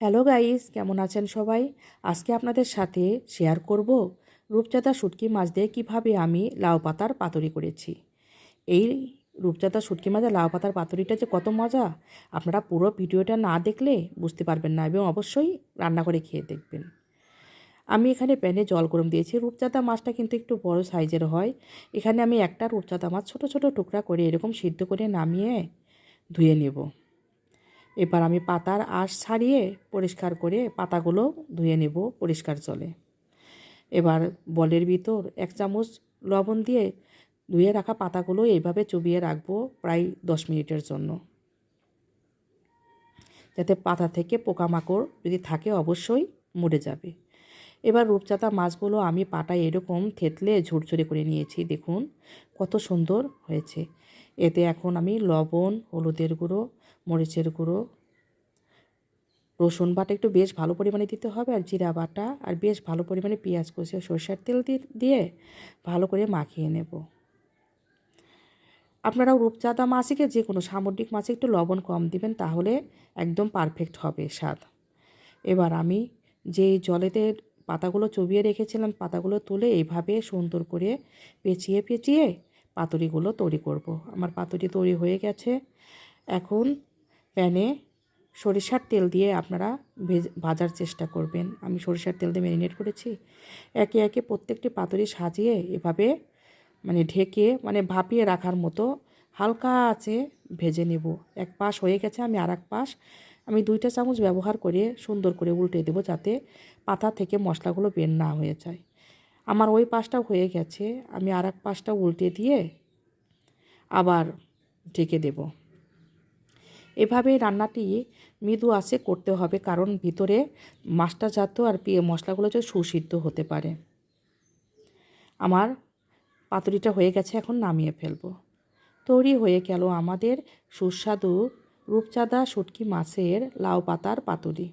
Hello guys, কেমন আছেন সবাই? আজকে আপনাদের সাথে শেয়ার করব রূপচাঁদা শুটকি মাছ দিয়ে কীভাবে আমি লাউ পাতার পাতুরি করেছি। এই রূপচাঁদা শুটকি মাছের লাউ পাতার পাতুরিটা যে কত মজা! আপনারা পুরো ভিডিওটা না দেখলে বুঝতে পারবেন না এবং অবশ্যই রান্না করে খেয়ে দেখবেন। আমি এখানে প্যানে জল গরম দিয়েছি। রূপচাঁদা মাছটা কিন্তু একটু বড় সাইজের হয়। এখানে আমি একটা রূপচাঁদা মাছ ছোট ছোট টুকরা করে এরকম সিদ্ধ করে নামিয়ে ধুয়ে নেব। এবার আমি পাতার আঁশ ছাড়িয়ে পরিষ্কার করে পাতাগুলো ধুয়ে নেব পরিষ্কার জলে। এবার বলের ভিতর এক চামচ লবণ দিয়ে ধুয়ে রাখা পাতাগুলো এইভাবে চুবিয়ে রাখব প্রায় দশ মিনিটের জন্য। যাতে পাতা থেকে পোকামাকড় যদি থাকে অবশ্যই মরে যাবে। এবার রূপচাঁদা মাছগুলো আমি পাটায় এরকম থেতলে ঝুরঝুরে করে নিয়েছি, দেখুন কত সুন্দর হয়েছে। এতে এখন আমি লবণ, হলুদের গুঁড়ো, মরিচের গুঁড়ো, রসুন বাটা একটু বেশ ভালো পরিমাণে দিতে হবে আর জিরা বাটা আর বেশ ভালো পরিমাণে পেঁয়াজ কষিয়ে সরষের তেল দিয়ে ভালো করে মাখিয়ে নেব। আপনারাও রূপচাঁদা মাছকে যে কোনো সামুদ্রিক মাছে একটু লবণ কম দিবেন তাহলে একদম পারফেক্ট হবে স্বাদ। এবার আমি যে জলেতে পাতাগুলো চবিয়ে রেখেছিলাম, পাতাগুলো তুলে এইভাবে সুন্দর করে পেঁচিয়ে পেঁচিয়ে পাতুরিগুলো তৈরি করব। আমার পাতুরি তৈরি হয়ে গেছে। এখন প্যানে সরিষার তেল দিয়ে আপনারা ভেজ, ভাজার চেষ্টা করবেন। আমি সরিষার তেল দিয়ে ম্যারিনেট করেছি। একে একে প্রত্যেকটি পাতুরি সাজিয়ে এভাবে মানে ঢেকে মানে ভাপিয়ে রাখার মতো হালকা আছে ভেজে নেব। এক পাশ হয়ে গেছে আমি আর এক পাশ। আমি দুইটা চামচ ব্যবহার করে সুন্দর করে উল্টে দেবো যাতে পাতা থেকে মশলাগুলো বের না হয়ে যায়। আমার ওই পাশটাও হয়ে গেছে, আমি আর এক পাশটা উল্টে দিয়ে আবার ঢেকে দেব। এভাবে রান্নাটি মৃদু আসে করতে হবে, কারণ ভিতরে মাছটা যাত আর মশলাগুলো যে সুসিদ্ধ হতে পারে। আমার পাতুরিটা হয়ে গেছে, এখন নামিয়ে ফেলব। তৈরি হয়ে গেল আমাদের সুস্বাদু রূপচাঁদা শুটকি মাছের লাউ পাতার পাতুরি।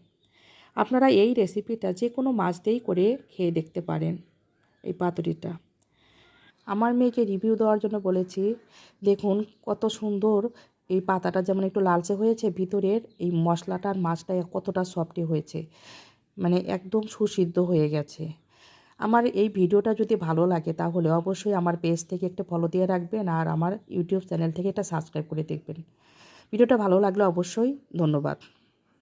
আপনারা এই রেসিপিটা যে কোনো মাছ দিয়েই করে খেয়ে দেখতে পারেন। এই পাতুরিটা। আমার মেয়েকে রিভিউ দেওয়ার জন্য বলেছি, দেখুন কত সুন্দর এই পাতাটা যেমন একটু লালচে হয়েছে, ভিতরের এই মশলাটার মাছটা কতটা সফটি হয়েছে। মানে একদম সুসিদ্ধ হয়ে গেছে। আমার এই ভিডিওটা যদি ভালো লাগে তাহলে অবশ্যই আমার পেজ থেকে একটা ফলো দিয়ে রাখবেন আর আমার ইউটিউব চ্যানেল থেকে এটা সাবস্ক্রাইব করে দেখবেন। ভিডিওটা ভালো লাগলে অবশ্যই ধন্যবাদ।